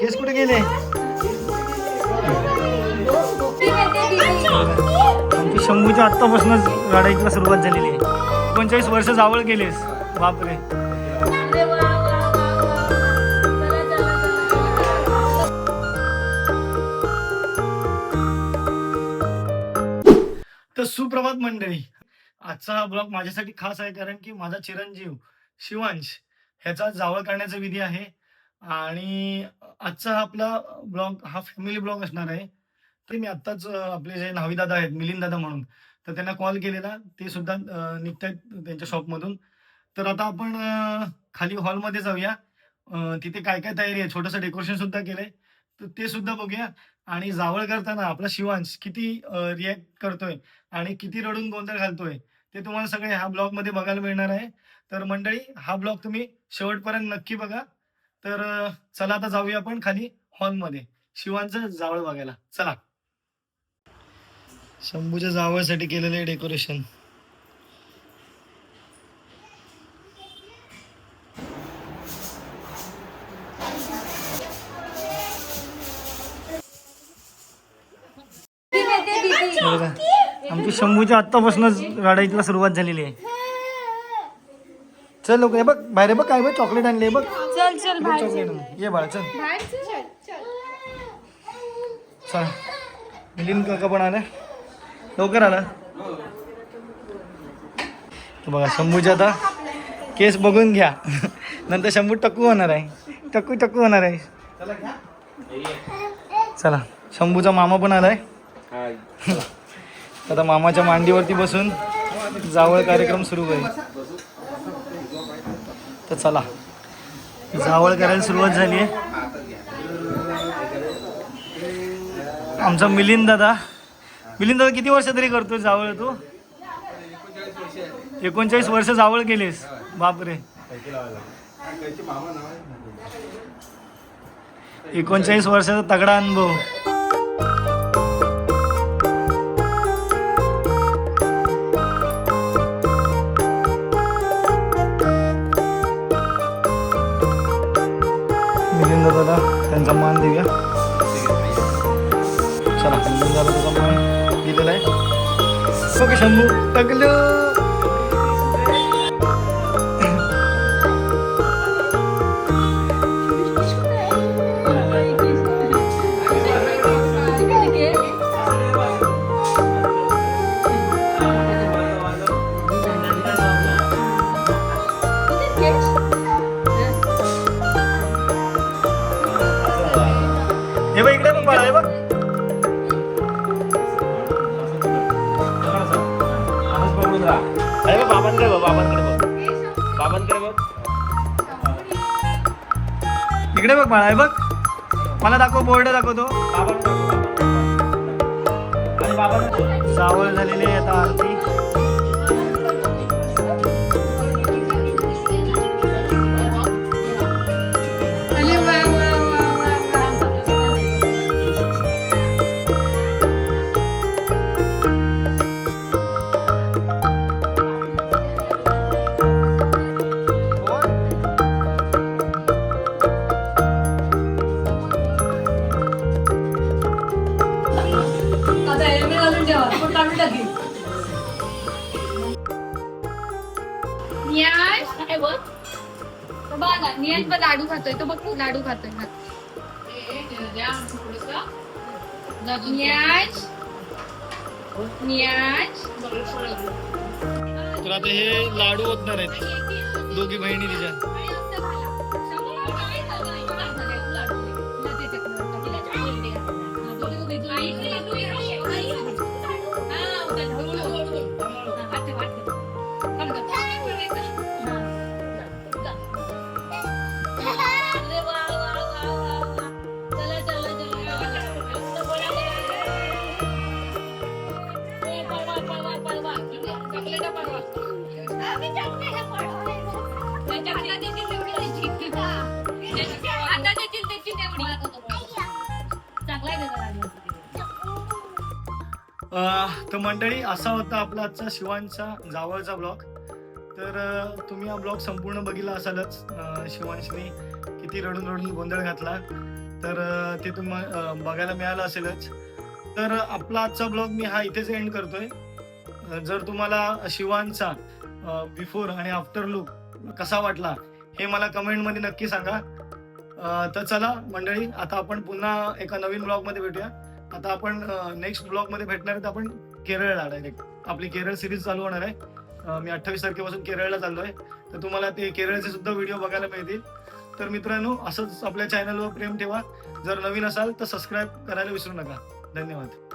केस कुठे गेले? आमची शंभूच्या आत्तापासूनच रडायला सुरुवात झालेली आहे. पंचेचाळीस वर्ष जावळ गेलेस. बापरे. तर सुप्रभात मंडळी आजचा हा ब्लॉग माझ्यासाठी खास आहे कारण की माझा चिरंजीव शिवांश ह्याचा जावळ करण्याचा विधी आहे. आणि आजचा हा आपला ब्लॉग हा फॅमिली ब्लॉग असणार आहे. ते मी आत्ताच आपले जे नावीदादा आहेत मिलिंद दादा म्हणून तर त्यांना कॉल केलेला ते सुद्धा निघत आहेत त्यांच्या शॉपमधून तर आता आपण खाली हॉलमध्ये जाऊया. तिथे काय काय तयारी आहे? छोटंसं डेकोरेशन सुद्धा केलंय. तर ते सुद्धा बघूया. आणि जावळ करताना आपला शिवांश किती रिॲक्ट करतोय आणि किती रडून गोंधळ घालतोय ते तुम्हाला सगळे ह्या ब्लॉगमध्ये बघायला मिळणार आहे. तर मंडळी हा ब्लॉग तुम्ही शेवटपर्यंत नक्की बघा. तर चला आता जाऊया आपण खाली हॉलमध्ये. शिवांचं जावळ बघायला. चला. शंभूच्या जावळसाठी केलेलं आहे डेकोरेशन. आमची शंभूच्या आत्तापासूनच रडायला सुरुवात झालेली आहे. चल लोक बघ बाहेर बघ काय बघ चॉकलेट आणले बघ. चल चल बाहेर चॉकलेट ये बाळा चल. बाहेर चल चल चला. मिलिंद काका पण आला. लवकर आला. तर बघा शंभूच्या आता केस बघून घ्या. नंतर शंभू टक्कू होणार आहे. टक्कू टक्कू होणार आहे. चला शंभूचा मामा पण आलाय. आता मामाच्या मांडीवरती बसून जावळ कार्यक्रम सुरू होईल तर चला. जावळ करायला सुरुवात झाली आहे. आमचा मिलिंद दादा. मिलिंद दादा किती वर्ष तरी करतोय जावळ तू? एकोणचाळीस वर्ष जावळ केलीस. बापरे. एकोणचाळीस वर्षाचा तगडा अनुभव. मिलिंद दादा त्यांचा मान देऊया. चला मिलिंद दादा तुझा मान दिलेला आहे. ओके शंभू टाकलं. बाबांकडे बघ. बाबांकडे बघ. इकडे बघ बाळा बघ. मला दाखव बोर्ड दाखवतो. बाबांकडे आणि बाबांकडे जावळ झालेली आहे आता आरती. नियाज काय बघ? तो बघ पण लाडू खातोय. तो बघ लाडू खातोय. ना नियाज नियाज तर आता हे लाडू ओतणार आहेत. दोघी बहिणी तिच्या. आता देतील त्याची तेवढी चांगला आहे तर मंडळी असा होता आपला आजचा शिवांचा जावळचा ब्लॉग तर तुम्ही हा ब्लॉग संपूर्ण बघितला असालच. शिवांशने किती रडून रडून गोंधळ घातला. तर ते तुम्हा बघायला मिळालं असेलच. तर आपला आजचा ब्लॉग मी हा इथेच एंड करतोय. जर तुम्हाला शिवांचा बिफोर आणि आफ्टर लुक कसा वाटला हे मला कमेंटमध्ये नक्की सांगा. तर चला मंडळी आता आपण पुन्हा एका नवीन ब्लॉगमध्ये भेटूया. आता आपण नेक्स्ट ब्लॉगमध्ये भेटणार आहेत आपण केरळला डायरेक्ट आपली केरळ सिरीज चालू होणार आहे. मी अठ्ठावीस तारखेपासून केरळला चाललो आहे तर तुम्हाला ते केरळचे सुद्धा व्हिडिओ बघायला मिळतील. तर मित्रांनो असंच आपल्या चॅनलवर प्रेम ठेवा. जर नवीन असाल तर सबस्क्राईब करायला विसरू नका. धन्यवाद.